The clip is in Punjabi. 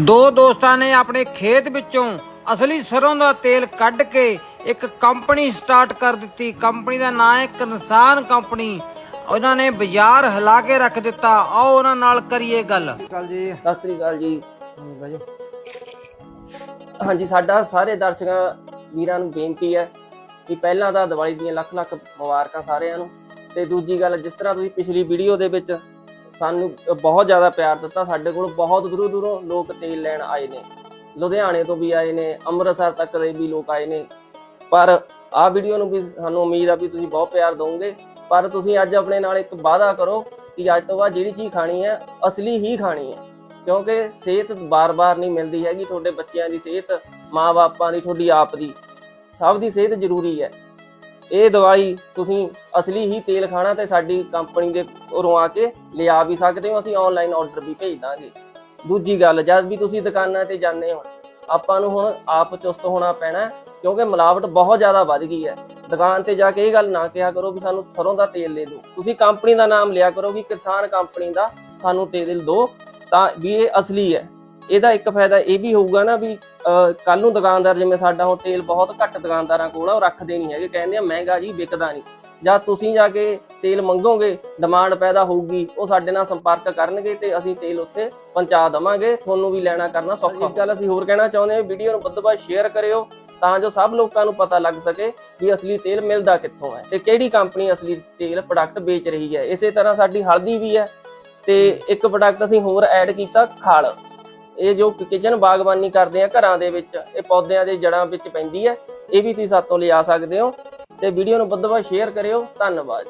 ਦੋ ਦੋਸਤਾਂ ਨੇ ਆਪਣੇ ਖੇਤ ਵਿੱਚੋਂ ਅਸਲੀ ਸਰੋਂ ਦਾ ਤੇਲ ਕੱਢ ਕੇ ਇੱਕ ਕੰਪਨੀ ਸਟਾਰਟ ਕਰ ਦਿੱਤੀ। ਕੰਪਨੀ ਦਾ ਨਾਮ ਹੈ ਕਿਸਾਨ ਕੰਪਨੀ। ਉਹਨਾਂ ਨੇ ਬਾਜ਼ਾਰ ਹਿਲਾ ਕੇ ਰੱਖ ਦਿੱਤਾ। ਆਓ ਉਹਨਾਂ ਨਾਲ ਕਰੀਏ ਗੱਲ। ਕੱਲ ਜੀ। ਸਤਿ ਸ੍ਰੀ ਅਕਾਲ ਜੀ। ਬਾਜੋ ਹਾਂਜੀ, ਸਾਡਾ ਸਾਰੇ ਦਰਸ਼ਕਾਂ, ਵੀਰਾਂ ਨੂੰ ਬੇਨਤੀ ਹੈ ਕਿ ਪਹਿਲਾਂ ਤਾਂ ਦੀਵਾਲੀ ਦੀਆਂ ਲੱਖ ਲੱਖ ਮੁਬਾਰਕਾਂ ਸਾਰਿਆਂ ਨੂੰ। ਤੇ ਦੂਜੀ ਗੱਲ, ਜਿਸ ਤਰ੍ਹਾਂ ਤੁਸੀਂ ਪਿਛਲੀ ਵੀਡੀਓ ਦੇ ਵਿੱਚ ਸਾਨੂੰ ਬਹੁਤ ਜ਼ਿਆਦਾ ਪਿਆਰ ਦਿੱਤਾ। ਸਾਡੇ ਕੋਲ ਬਹੁਤ ਦੂਰੋਂ ਦੂਰੋਂ ਲੋਕ ਤੇਲ ਲੈਣ ਆਏ ਨੇ। ਲੁਧਿਆਣੇ ਤੋਂ ਵੀ ਆਏ ਨੇ, ਅੰਮ੍ਰਿਤਸਰ ਤੱਕ ਦੇ ਵੀ ਲੋਕ ਆਏ ਨੇ। ਪਰ ਆਹ ਵੀਡੀਓ ਨੂੰ ਵੀ ਸਾਨੂੰ ਉਮੀਦ ਆ ਵੀ ਤੁਸੀਂ ਬਹੁਤ ਪਿਆਰ ਦਿਓਗੇ ਪਰ ਤੁਸੀਂ ਅੱਜ ਆਪਣੇ ਨਾਲ ਇੱਕ ਵਾਅਦਾ ਕਰੋ ਕਿ ਅੱਜ ਤੋਂ ਬਾਅਦ ਜਿਹੜੀ ਚੀਜ਼ ਖਾਣੀ ਹੈ, ਅਸਲੀ ਹੀ ਖਾਣੀ ਹੈ। ਕਿਉਂਕਿ ਸਿਹਤ ਬਾਰ-ਬਾਰ ਨਹੀਂ ਮਿਲਦੀ ਹੈਗੀ। ਤੁਹਾਡੇ ਬੱਚਿਆਂ ਦੀ ਸਿਹਤ, ਮਾਂ-ਬਾਪਾਂ ਦੀ, ਤੁਹਾਡੀ ਆਪ ਦੀ। ਸਭ ਦੀ ਸਿਹਤ ਜ਼ਰੂਰੀ ਹੈ। ਇਹ ਦਵਾਈ ਤੁਸੀਂ ਅਸਲੀ ਹੀ ਤੇਲ ਖਾਣਾ ਤੇ ਸਾਡੀ ਕੰਪਨੀ ਦੇ ਉਰੋਂ ਆ ਕੇ ਲਿਆ ਵੀ ਸਕਦੇ ਹੋ, ਅਸੀਂ ਆਨਲਾਈਨ ਆਰਡਰ ਵੀ ਭੇਜ ਦਾਂਗੇ। ਦੂਜੀ ਗੱਲ, ਜਦ ਵੀ ਤੁਸੀਂ ਦੁਕਾਨਾਂ ਤੇ ਜਾਂਦੇ ਹੋ, ਆਪਾਂ ਨੂੰ ਹੁਣ ਆਪ ਚੁਸਤ ਹੋਣਾ ਪੈਣਾ ਕਿਉਂਕਿ ਮਿਲਾਵਟ ਬਹੁਤ ਜ਼ਿਆਦਾ ਵੱਧ ਗਈ ਹੈ। ਦੁਕਾਨ ਤੇ ਜਾ ਕੇ ਇਹ ਗੱਲ ਨਾ ਕਿਹਾ ਕਰੋ ਵੀ ਸਾਨੂੰ ਸਰੋਂ ਦਾ ਤੇਲ ਦੇ ਦਿਓ। ਤੁਸੀਂ ਕੰਪਨੀ ਦਾ ਨਾਮ ਲਿਆ ਕਰੋ ਵੀ ਕਿਸਾਨ ਕੰਪਨੀ ਦਾ ਸਾਨੂੰ ਤੇਲ ਦਿਓ, ਤਾਂ ਵੀ ਇਹ ਅਸਲੀ ਹੈ। ਇਹਦਾ ਇੱਕ ਫਾਇਦਾ ਇਹ ਵੀ ਹੋਊਗਾ ਨਾ ਵੀ ਕੱਲ ਨੂੰ ਦੁਕਾਨਦਾਰ ਜਿਵੇਂ ਸਾਡਾ ਹੁਣ ਤੇਲ ਬਹੁਤ ਘੱਟ ਦੁਕਾਨਦਾਰਾਂ ਕੋਲ ਆ, ਉਹ ਰੱਖਦੇ ਨਹੀਂ ਹੈਗੇ, ਕਹਿੰਦੇ ਆ ਮਹਿੰਗਾ ਜੀ ਵਿਕਦਾ ਨਹੀਂ। ਜਾਂ ਤੁਸੀਂ ਜਾ ਕੇ ਤੇਲ ਮੰਗੋਗੇ ਡਿਮਾਂਡ ਪੈਦਾ ਹੋਊਗੀ, ਉਹ ਸਾਡੇ ਨਾਲ ਸੰਪਰਕ ਕਰਨਗੇ ਤੇ ਅਸੀਂ ਤੇਲ ਉੱਥੇ ਪਹੁੰਚਾ ਦਵਾਂਗੇ, ਤੁਹਾਨੂੰ ਵੀ ਲੈਣਾ ਕਰਨਾ ਸੌਖਾ। ਇੱਕ ਗੱਲ ਅਸੀਂ ਹੋਰ ਕਹਿਣਾ ਚਾਹੁੰਦੇ ਹਾਂ ਵੀਡੀਓ ਨੂੰ ਵੱਧ ਤੋਂ ਵੱਧ ਸ਼ੇਅਰ ਕਰਿਓ, ਤਾਂ ਜੋ ਸਭ ਲੋਕਾਂ ਨੂੰ ਪਤਾ ਲੱਗ ਸਕੇ ਵੀ ਅਸਲੀ ਤੇਲ ਮਿਲਦਾ ਕਿੱਥੋਂ ਹੈ ਤੇ ਕਿਹੜੀ ਕੰਪਨੀ ਅਸਲੀ ਤੇਲ ਪ੍ਰੋਡਕਟ ਵੇਚ ਰਹੀ ਹੈ। ਇਸੇ ਤਰ੍ਹਾਂ ਸਾਡੀ ਹਲਦੀ ਵੀ ਹੈ ਤੇ ਇੱਕ ਪ੍ਰੋਡਕਟ ਅਸੀਂ ਹੋਰ ਐਡ ਕੀਤਾ, ਖਾਲ। ਇਹ ਜੋ ਕਿਚਨ ਬਾਗਬਾਨੀ ਕਰਦੇ ਆ ਘਰਾਂ ਦੇ ਵਿੱਚ, ਇਹ ਪੌਦਿਆਂ ਦੇ ਜੜਾਂ ਵਿੱਚ ਪੈਂਦੀ ਹੈ, ਇਹ ਵੀ ਤੁਸੀਂ ਸਾਤੋਂ ਲਿਆ ਸਕਦੇ ਹੋ। ਤੇ ਵੀਡੀਓ ਨੂੰ ਵੱਧ ਤੋਂ ਵੱਧ ਸ਼ੇਅਰ ਕਰਿਓ। ਧੰਨਵਾਦ